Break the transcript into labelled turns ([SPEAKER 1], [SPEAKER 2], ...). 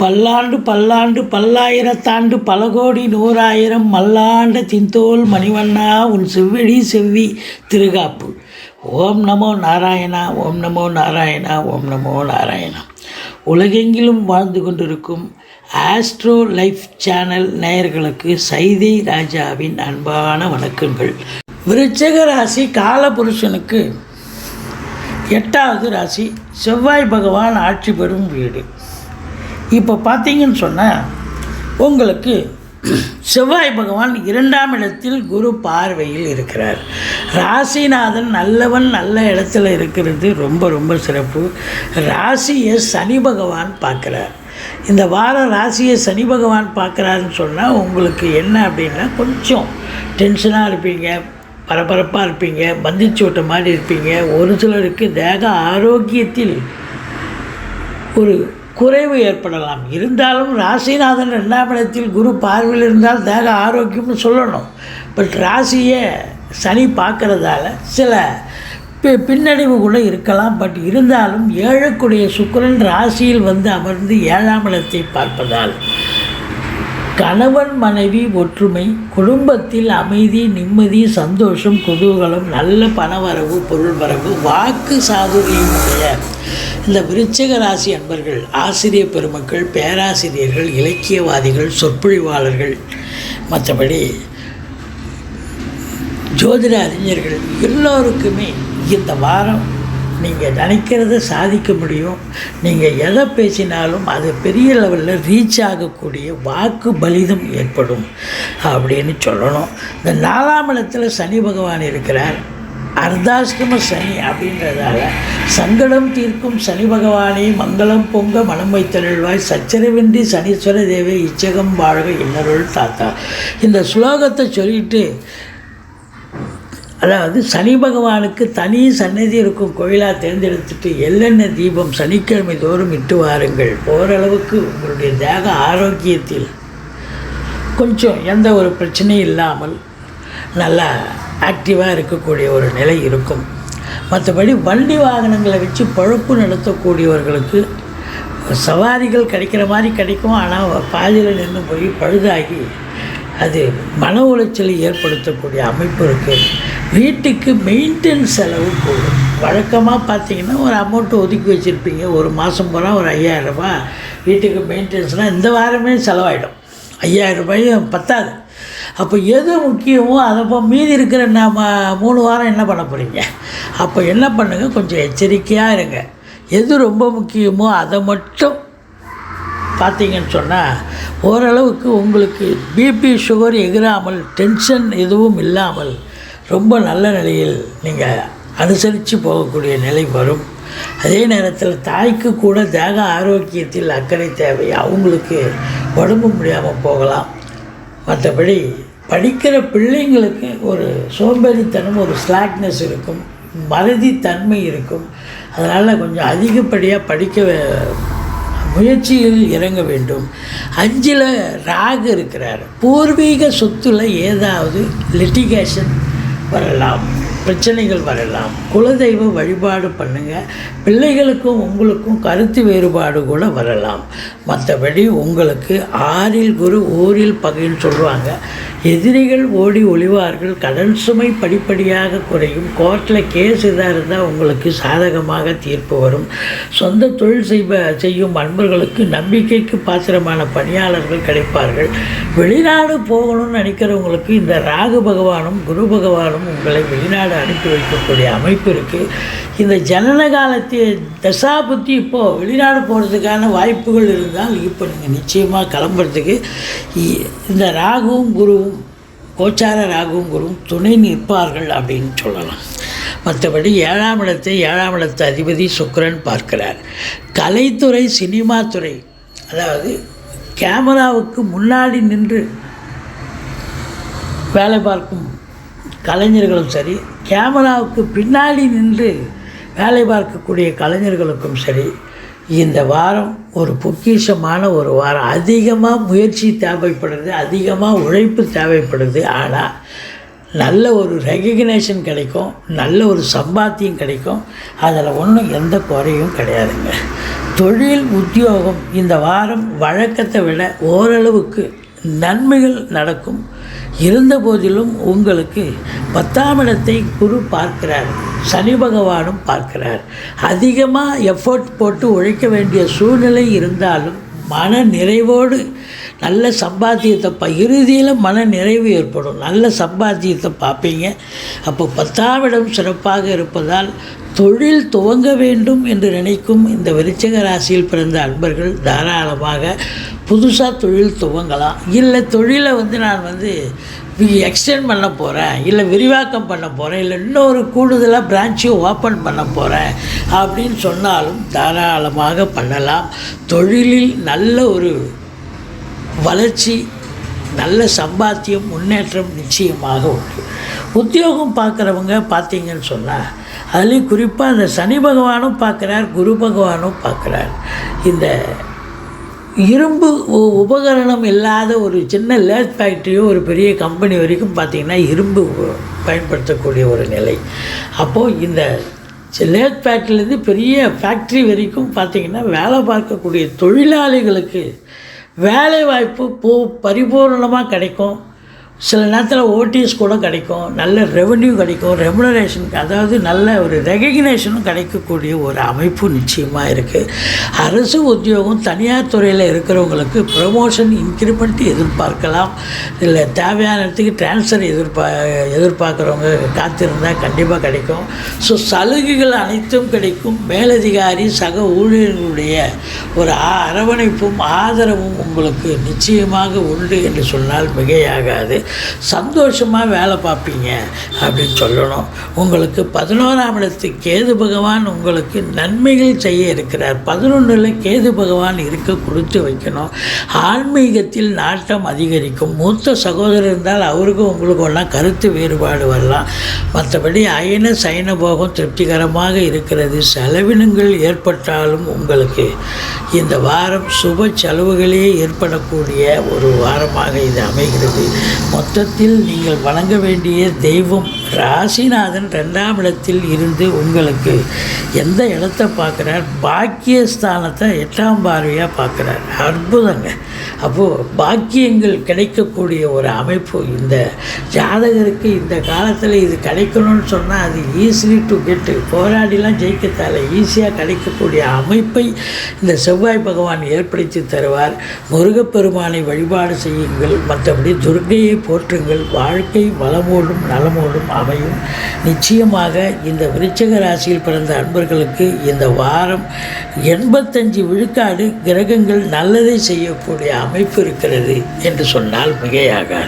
[SPEAKER 1] பல்லாண்டு பல்லாண்டு பல்லாயிரத்தாண்டு பல கோடி நூறாயிரம் மல்லாண்ட தின்தோல் மணிவண்ணா உன் செவ்விழி செவ்வி திருகாப்பு. ஓம் நமோ நாராயணா ஓம் நமோ நாராயணா ஓம் நமோ நாராயணா. உலகெங்கிலும் வாழ்ந்து கொண்டிருக்கும் ஆஸ்ட்ரோ லைஃப் சேனல் நேயர்களுக்கு சைதை ராஜாவின் அன்பான வணக்கங்கள். விருச்சக ராசி காலபுருஷனுக்கு எட்டாவது ராசி செவ்வாய் பகவான் ஆட்சி பெறும் வீடு. இப்போ பார்த்தீங்கன்னு சொன்னால் உங்களுக்கு செவ்வாய் பகவான் இரண்டாம் இடத்தில் குரு பார்வையில் இருக்கிறார். ராசிநாதன் நல்லவன் நல்ல இடத்துல இருக்கிறது ரொம்ப ரொம்ப சிறப்பு. ராசியை சனி பகவான் பார்க்குறார். இந்த வாரம் ராசியை சனி பகவான் பார்க்குறாருன்னு சொன்னால் உங்களுக்கு என்ன அப்படின்னா கொஞ்சம் டென்ஷனாக இருப்பீங்க பரபரப்பாக இருப்பீங்க பந்திச்சு விட்ட மாதிரி இருப்பீங்க. ஒரு சிலருக்கு தேக ஆரோக்கியத்தில் ஒரு குறைவு ஏற்படலாம். இருந்தாலும் ராசிநாதன் ரெண்டாம் இடத்தில் குரு பார்வையில் இருந்தால் தேக ஆரோக்கியம்னு சொல்லணும். பட் ராசியை சனி பார்க்குறதால சில பி பின்னடைவு கூட இருக்கலாம். பட் இருந்தாலும் ஏழக்குடைய சுக்கிரன் ராசியில் வந்து அமர்ந்து ஏழாம் இடத்தை பார்ப்பதால் கணவன் மனைவி ஒற்றுமை குடும்பத்தில் அமைதி நிம்மதி சந்தோஷம் குதூகலம் நல்ல பணவரவு பொருள் வரவு வாக்கு சாதுரியமுடைய இந்த விருச்சிக ராசி அன்பர்கள் ஆசிரியர் பெருமக்கள் பேராசிரியர்கள் இலக்கியவாதிகள் சொற்பொழிவாளர்கள் மற்றபடி ஜோதிட அறிஞர்கள் எல்லோருக்குமே இந்த வாரம் நீங்கள் நினைக்கிறத சாதிக்க முடியும். நீங்கள் எதை பேசினாலும் அது பெரிய லெவலில் ரீச் ஆகக்கூடிய வாக்கு பலிதம் ஏற்படும் அப்படின்னு சொல்லணும். இந்த நாலாம் இடத்துல சனி பகவான் இருக்கிறார். அர்த்தாஷ்டம சனி அப்படின்றதால சங்கடம் தீர்க்கும் சனி பகவானே மங்களம் பொங்க மனம் வைத்தருள்வாய். சச்சரவின்றி சனீஸ்வர தேவை இச்சகம் வாழ்க இன்னருள் தாத்தா. இந்த ஸ்லோகத்தை சொல்லிட்டு அதாவது சனி பகவானுக்கு தனி சன்னதி இருக்கும் கோயிலாக தேர்ந்தெடுத்துட்டு எள்ளெண்ணெய் தீபம் சனிக்கிழமை தோறும் இட்டு வாருங்கள். ஓரளவுக்கு உங்களுடைய தேக ஆரோக்கியத்தில் கொஞ்சம் எந்த ஒரு பிரச்சனையும் இல்லாமல் நல்லா ஆக்டிவாக இருக்கக்கூடிய ஒரு நிலை இருக்கும். மற்றபடி வண்டி வாகனங்களை வச்சு பழப்பு நடத்தக்கூடியவர்களுக்கு சவாரிகள் கிடைக்கிற மாதிரி கிடைக்கும். ஆனால் பாதியில் நின்று போய் பழுதாகி அது மன உளைச்சலை ஏற்படுத்தக்கூடிய அமைப்பு இருக்குது வீட்டுக்கு மெயின்டெனன்ஸ் செலவு போடும் வழக்கமாக பார்த்தீங்கன்னா ஒரு அமௌண்ட்டு ஒதுக்கி வச்சுருப்பீங்க. ஒரு மாதம் போனால் ஒரு ஐயாயிரம் வீட்டுக்கு மெயின்டெனன்ஸ்னால் இந்த வாரமே செலவாயிடும். ஐயாயிரம் ரூபாயும் பத்தாது. அப்போ எது முக்கியமோ அதை இப்போ மீதி இருக்கிற நம்ம மூணு வாரம் என்ன பண்ண போகிறீங்க அப்போ என்ன பண்ணுங்கள் கொஞ்சம் எச்சரிக்கையாக இருங்க. எது ரொம்ப முக்கியமோ அதை மட்டும் பார்த்தீங்கன்னு சொன்னால் ஓரளவுக்கு உங்களுக்கு பிபி சுகர் எகிராமல் டென்ஷன் எதுவும் இல்லாமல் ரொம்ப நல்ல நிலையில் நீங்கள் அனுசரித்து போகக்கூடிய நிலை வரும். அதே நேரத்தில் தாய்க்கு கூட தேக ஆரோக்கியத்தில் அக்கறை தேவை. அவங்களுக்கு உடம்பு முடியாமல் போகலாம். மற்றபடி படிக்கிற பிள்ளைங்களுக்கு ஒரு சோம்பேறித்தனம் ஒரு ஸ்லாக்னஸ் இருக்கும். மறதி தன்மை இருக்கும். அதனால் கொஞ்சம் அதிகப்படியாக படிக்க முயற்சியில் இறங்க வேண்டும். அஞ்சில் ராகு இருக்கிறார். பூர்வீக சொத்துல ஏதாவது லிட்டிகேஷன் வரலாம் பிரச்சனைகள் வரலாம். குலதெய்வ வழிபாடு பண்ணுங்கள் பிள்ளைகளுக்கும் உங்களுக்கும் கருத்து வேறுபாடு கூட வரலாம். மற்றபடி உங்களுக்கு ஆறில் குரு ஊரில் பகைன்னு சொல்லுவாங்க. எதிரிகள் ஓடி ஒளிவார்கள். கடன் சுமை படிப்படியாக குறையும். கோர்ட்டில் கேஸ் இதாக இருந்தால் உங்களுக்கு சாதகமாக தீர்ப்பு வரும். சொந்த தொழில் செய்வ செய்யும் அன்பர்களுக்கு நம்பிக்கைக்கு பாத்திரமான பணியாளர்கள் கிடைப்பார்கள். வெளிநாடு போகணும்னு நினைக்கிறவங்களுக்கு இந்த ராகு பகவானும் குரு பகவானும் உங்களை வெளிநாடு அனுப்பி வைக்கக்கூடிய அமைப்பு இருக்குது இந்த ஜனன காலத்திய தசாபுத்தி இப்போது வெளிநாடு போகிறதுக்கான வாய்ப்புகள் இருந்தால் இப்போ நீங்கள் நிச்சயமாக கிளம்புறதுக்கு இ- இந்த ராகுவும் குருவும் கோச்சார ராகுவும் குருவும் துணை நிற்பார்கள் அப்படின்னு சொல்லலாம். மற்றபடி ஏழாம் இடத்தை ஏழாம் இடத்து அதிபதி சுக்கரன் பார்க்கிறார். கலைத்துறை சினிமா துறை அதாவது கேமராவுக்கு முன்னாடி நின்று வேலை பார்க்கும் கலைஞர்களும் சரி கேமராவுக்கு பின்னாடி நின்று வேலை பார்க்கக்கூடிய கலைஞர்களுக்கும் சரி இந்த வாரம் ஒரு பொக்கிஷமான ஒரு வாரம். அதிகமாக முயற்சி தேவைப்படுது அதிகமாக உழைப்பு தேவைப்படுது. ஆனால் நல்ல ஒரு ரெகக்னேஷன் கிடைக்கும் நல்ல ஒரு சம்பாத்தியம் கிடைக்கும். அதில் ஒன்றும் எந்த குறையும் கிடையாதுங்க. தொழில் உத்தியோகம் இந்த வாரம் வழக்கத்தை விட ஓரளவுக்கு நன்மைகள் நடக்கும். இருந்த போதிலும் உங்களுக்கு பத்தாம் இடத்தை குரு பார்க்கிறார். சனி பகவானும் பார்க்கிறார். அதிகமாக எஃபோர்ட் போட்டு உழைக்க வேண்டிய சூழ்நிலை இருந்தாலும் மன நிறைவோடு நல்ல சம்பாத்தியத்தை ப இறுதியில் மன நிறைவு ஏற்படும். நல்ல சம்பாத்தியத்தை பார்ப்பீங்க. அப்போ பத்தாம் இடம் சிறப்பாக இருப்பதால் தொழில் துவங்க வேண்டும் என்று நினைக்கும் இந்த விருச்சக ராசியில் பிறந்த அன்பர்கள் தாராளமாக புதுசாக தொழில் துவங்கலாம். இல்லை தொழிலை வந்து நான் வந்து எக்ஸ்டெண்ட் பண்ண போகிறேன் இல்லை விரிவாக்கம் பண்ண போகிறேன் இல்லை இன்னொரு கூடுதலாக பிரான்ச்சையும் ஓப்பன் பண்ண போகிறேன் அப்படின்னு சொன்னாலும் தாராளமாக பண்ணலாம். தொழிலில் நல்ல ஒரு வளர்ச்சி நல்ல சம்பாத்தியம் முன்னேற்றம் நிச்சயமாக உண்டு. உத்தியோகம் பார்க்குறவங்க பார்த்தீங்கன்னு சொன்னால் அதுலேயும் குறிப்பாக அந்த சனி பகவானும் பார்க்குறார் குரு பகவானும் பார்க்குறார். இந்த இரும்பு உ- உபகரணம் இல்லாத ஒரு சின்ன லேத் ஃபேக்ட்ரியோ ஒரு பெரிய கம்பெனி வரைக்கும் பார்த்திங்கன்னா இரும்பு பயன்படுத்தக்கூடிய ஒரு நிலை. அப்போது இந்த லேத் ஃபேக்ட்ரிலேருந்து பெரிய ஃபேக்ட்ரி வரைக்கும் பார்த்திங்கன்னா வேலை பார்க்கக்கூடிய தொழிலாளிகளுக்கு வேலை வாய்ப்பு போ பரிபூர்ணமாக கிடைக்கும். சில நேரத்தில் ஓடிஎஸ் கூட கிடைக்கும். நல்ல ரெவன்யூ கிடைக்கும். ரெமுனரேஷன் அதாவது நல்ல ஒரு ரெகக்னேஷனும் கிடைக்கக்கூடிய ஒரு அமைப்பு நிச்சயமாக இருக்குது அரசு உத்தியோகம் தனியார் துறையில் இருக்கிறவங்களுக்கு ப்ரமோஷன் இன்க்ரிமெண்ட் எதிர்பார்க்கலாம். இல்லை தேவையான இடத்துக்கு ட்ரான்ஸ்ஃபர் எதிர்பா எதிர்பார்க்குறவங்க காத்திருந்தால் கண்டிப்பாக கிடைக்கும். ஸோ சலுகைகள் அனைத்தும் கிடைக்கும். மேலதிகாரி சக ஊழியர்களுடைய ஒரு ஆ- அரவணைப்பும் ஆதரவும் உங்களுக்கு நிச்சயமாக உண்டு என்று சொன்னால் மிகையாகாது. சந்தோஷமாக வேலை பார்ப்பீங்க அப்படின்னு சொல்லணும். உங்களுக்கு பதினோராம் இடத்துக்கு கேது பகவான் உங்களுக்கு நன்மைகள் செய்ய இருக்கிறார். பதினொன்றில் கேது பகவான் இருக்க கொடுத்து வைக்கணும். ஆன்மீகத்தில் நாட்டம் அதிகரிக்கும். மூத்த சகோதரர் இருந்தால் அவருக்கும் உங்களுக்கு ஒன்றா கருத்து வேறுபாடு வரலாம். மற்றபடி அயன சயன போகம் திருப்திகரமாக இருக்கிறது. செலவினங்கள் ஏற்பட்டாலும் உங்களுக்கு இந்த வாரம் சுப செலவுகளே ஏற்படக்கூடிய ஒரு வாரமாக இது அமைகிறது. மொத்தத்தில் நீங்கள் வணங்க வேண்டிய தெய்வம் ராசிநாதன் ரெண்டாம் இடத்தில் இருந்து உங்களுக்கு எந்த இடத்த பார்க்குறார்? பாக்கியஸ்தானத்தை எட்டாம் பார்வையாக பார்க்குறார். அற்புதங்க. அப்போது பாக்கியங்கள் கிடைக்கக்கூடிய ஒரு அமைப்பு இந்த ஜாதகருக்கு இந்த காலத்தில் இது கிடைக்கணும்னு சொன்னால் அது ஈஸிலி டு கெட்டு போராடிலாம் ஜெயிக்கத்தால ஈஸியாக கிடைக்கக்கூடிய அமைப்பை இந்த செவ்வாய் பகவான் ஏற்படுத்தி தருவார். முருகப்பெருமானை வழிபாடு செய்யுங்கள். மற்றபடி துர்கையை போற்றுங்கள். வாழ்க்கை வளமோடும் நலமோடும் அமையும். நிச்சயமாக இந்த விருச்சக ராசியில் பிறந்த அன்பர்களுக்கு இந்த வாரம் எண்பத்தஞ்சு விழுக்காடு கிரகங்கள் நல்லதை செய்யக்கூடிய அமைப்பு இருக்கிறது என்று சொன்னால் மிகையாக